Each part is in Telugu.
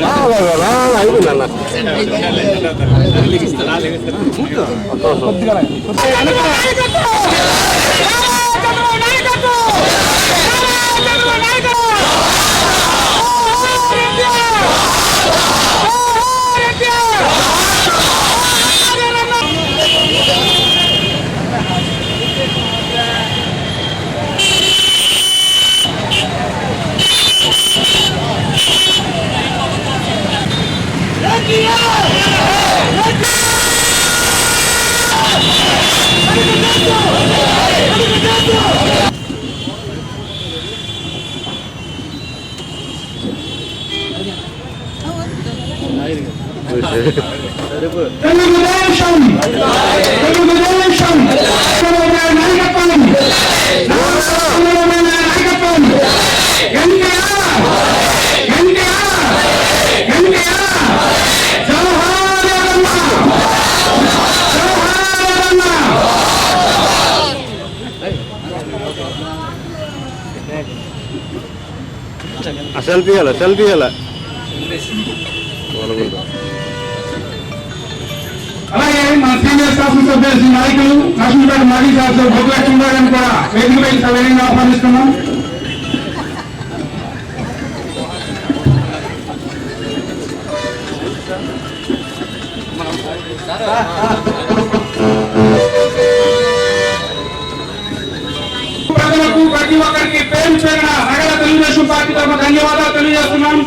nada, nada, nada, nada, nada, nada, Telugu Desam Telugu Desam Chandrababu నాయకత్వం చంద్రబాబు నాయకత్వం ఎన్టీఆర్ ఎన్టీఆర్ ఎన్టీఆర్ జవహర్ అన్న జవహర్ అన్న సెల్ఫీ ఇవ్వాలి సెల్ఫీ ఇవ్వాలి అలాగే మన సీనియర్ శాసనసభ్యులు నాయకులు నరసింహపేట మాజీ శాసన భోగలక్ష్మి గారిని కూడా వేదికపై సవినయంగా ఆహ్వానిస్తున్నాం ప్రజలకు ప్రతి ఒక్కరికి పేరు పేరున నగర తెలుగుదేశం పార్టీ తరఫున ధన్యవాదాలు తెలియజేస్తున్నాం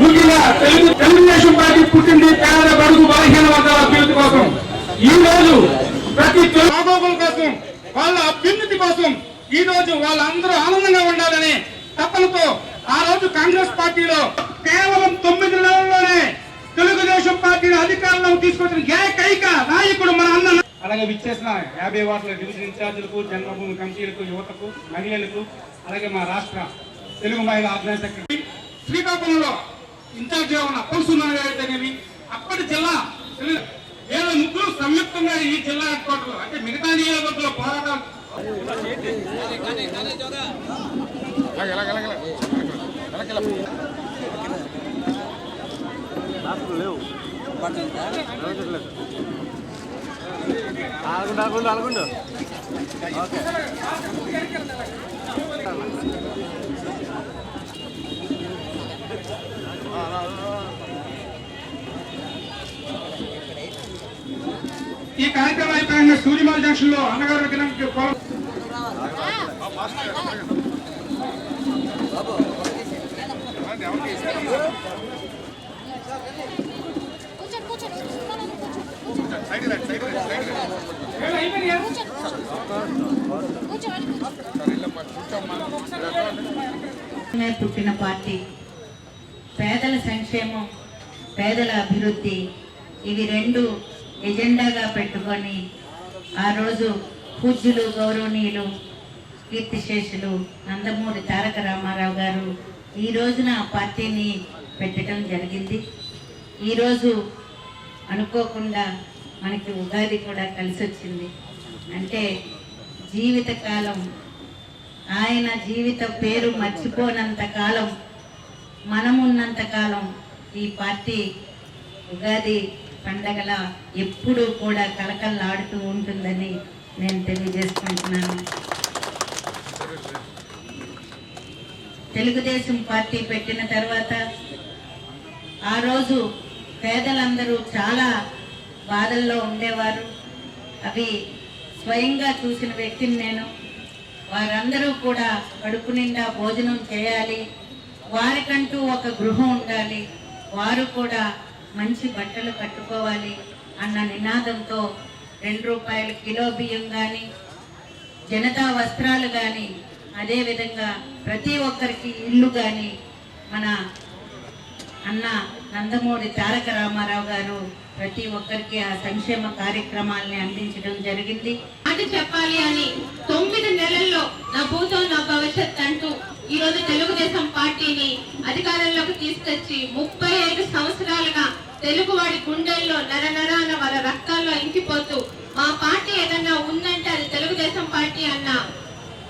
ముఖ్యంగా తెలుగు తెలుగుదేశం పార్టీ పుట్టింది పేద బడుగు బలహీన వర్గాల అభ్యున్నతి కోసం. ఈ రోజు ప్రతి బాగోగుల కోసం వాళ్ళ అభ్యున్నతి కోసం ఈ రోజు వాళ్ళందరూ ఆనందంగా ఉండాలని తప్పలతో ఆ రోజు కాంగ్రెస్ పార్టీలో కేవలం తొమ్మిది నెలల్లోనే తెలుగుదేశం పార్టీని అధికారంలోకి తీసుకొచ్చిన ఏకైక నాయకుడు మన అన్న అలాగే విచ్చేసిన యాభై వార్డుల డివిజన్ ఇన్ఛార్జీలకు జన్మభూమి కమిటీలకు యువతకు మహిళలకు అలాగే మా రాష్ట్ర తెలుగు మహిళా ఆర్గనైజ్ సెక్రటరీ శ్రీకాకుళంలో ఇన్ఛార్జిగా ఉన్న అప్పలసున్నారాయణ గారైతేనేమి అప్పటి జిల్లా తెలుగు ముగ్గురు సంయుక్తంగా ఈ జిల్లా హెడ్ క్వార్టర్ అంటే మిగతా నియోజకవర్గంలో పోరాటం నాలుగు నాలుగు ఆగండి. ఓకే. అయిపోయిన జంక్షన్లో అన్నగారు విగ్రహానికి పుట్టిన పార్టీ పేదల సంక్షేమం పేదల అభివృద్ధి ఇవి రెండు ఎజెండాగా పెట్టుకొని ఆ రోజు పూజ్యులు గౌరవనీయులు కీర్తిశేషులు నందమూరి తారక రామారావు గారు ఈ రోజున పార్టీని పెట్టడం జరిగింది. ఈరోజు అనుకోకుండా మనకి ఉగాది కూడా కలిసి వచ్చింది అంటే జీవితకాలం ఆయన జీవిత పేరు మర్చిపోనంత కాలం మనమున్నంత కాలం ఈ పార్టీ ఉగాది పండగల ఎప్పుడూ కూడా కలకల్లాడుతూ ఉంటుందని నేను తెలియజేసుకుంటున్నాను. తెలుగుదేశం పార్టీ పెట్టిన తర్వాత ఆ రోజు పేదలందరూ చాలా బాధల్లో ఉండేవారు. అవి స్వయంగా చూసిన వ్యక్తిని నేను. వారందరూ కూడా కడుపు నిండా భోజనం చేయాలి. వారికంటూ ఒక గృహం ఉండాలి. వారు కూడా మంచి బట్టలు కట్టుకోవాలి అన్న నినాదంతో రెండు రూపాయల కిలో బియ్యం కానీ జనతా వస్త్రాలు కానీ అదేవిధంగా ప్రతి ఒక్కరికి ఇల్లు కానీ మన అన్న నందమూరి తారక రామారావు గారు ప్రతి ఒక్కరికి ఆ సంక్షేమ కార్యక్రమాల్ని అందించడం జరిగింది. అది చెప్పాలి అని తొమ్మిది నెలల్లో నా భూతం నా భవిష్యత్ అంటూ ఈ రోజు తెలుగుదేశం పార్టీని అధికారంలోకి తీసుకొచ్చి ముప్పై ఐదు సంవత్సరాలుగా తెలుగువాడి గుండెల్లో నర నరాన వాళ్ళ రక్తాల్లో ఇంకిపోతూ మా పార్టీ ఏదన్నా ఉందంటే అది తెలుగుదేశం పార్టీ అన్న.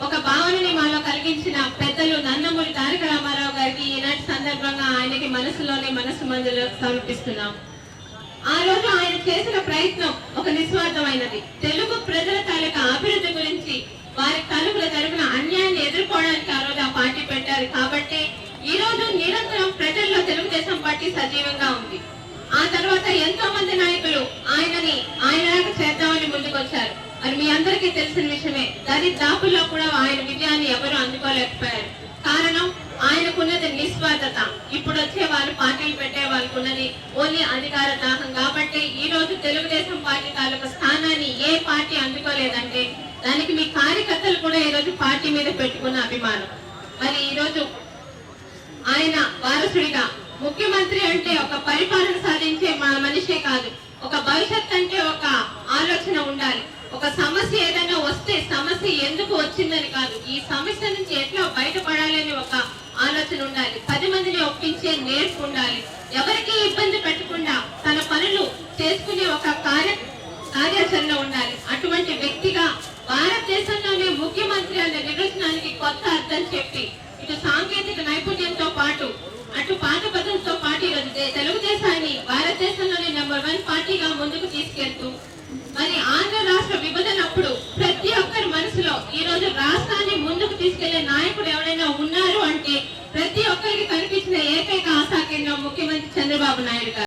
ఒక భావనని మాలో కలిగించిన పెద్దలు నన్నమూరి తారక రామారావు గారికి ఈనాటి సందర్భంగా సందర్భంగా ఆయనకి మనసులోనే మనసు మందులు సమర్పిస్తున్నాం. ఆ రోజు ఆయన చేసిన ప్రయత్నం ఒక నిస్వార్థమైనది. తెలుగు ప్రజల తాలూకా అభివృద్ధి గురించి వారి తలుపుల తరపున అన్యాయాన్ని ఎదుర్కోవడానికి ఆ రోజు ఆ పార్టీ పెట్టారు కాబట్టి ఈ రోజు నిరంతరం ప్రజల్లో తెలుగుదేశం పార్టీ సజీవంగా ఉంది. ఆ తర్వాత ఎంతో మంది నాయకులు ఆయనని ఆయన చేద్దామని ముందుకొచ్చారు. మరి మీ అందరికీ తెలిసిన విషయమే. దరి దాపుల్లో కూడా ఆయన విజయాన్ని ఎవరు అందుకోలేకపోయారు. కారణం ఆయనకున్నది నిస్వార్థత. ఇప్పుడు వచ్చే వాళ్ళు పార్టీలు పెట్టే వాళ్ళకు ఉన్నది ఓన్లీ అధికార దాహం కాబట్టి ఈ రోజు తెలుగుదేశం పార్టీ తాలూకు స్థానాన్ని ఏ పార్టీ అందుకోలేదంటే దానికి మీ కార్యకర్తలు కూడా ఈ రోజు పార్టీ మీద పెట్టుకున్న అభిమానం. మరి ఈ రోజు ఆయన వారసుడిగా ముఖ్యమంత్రి అంటే ఒక పరిపాలన సాధించే మా మనిషే కాదు. ఒక భవిష్యత్ అంటే ఒక ఆలోచన ఉండాలి. ఒక సమస్య ఏదైనా వస్తే సమస్య ఎందుకు వచ్చిందని కాదు. ఈ సమస్య నుంచి ఎట్లా బయటపడాలని ఒక ఆలోచన ఉండాలి. పది మందిని ఒప్పించే నేర్పు ఉండాలి. ఎవరికి ఇబ్బంది పెట్టకుండా తన పనులు చేసుకునే ఒక కార్య కార్యాచరణ ఉండాలి. అటువంటి వ్యక్తిగా భారతదేశంలోనే ముఖ్యమంత్రి అనే నిర్వచనానికి కొత్త అర్థం చెప్పి ముందుకు నాయకుడు ఎవరైనా ఉన్నారు అంటే ప్రతి ఒక్కరికి కనిపించిన ఏకైక ఆశాకేంద్రం ముఖ్యమంత్రి చంద్రబాబు నాయుడు గారు.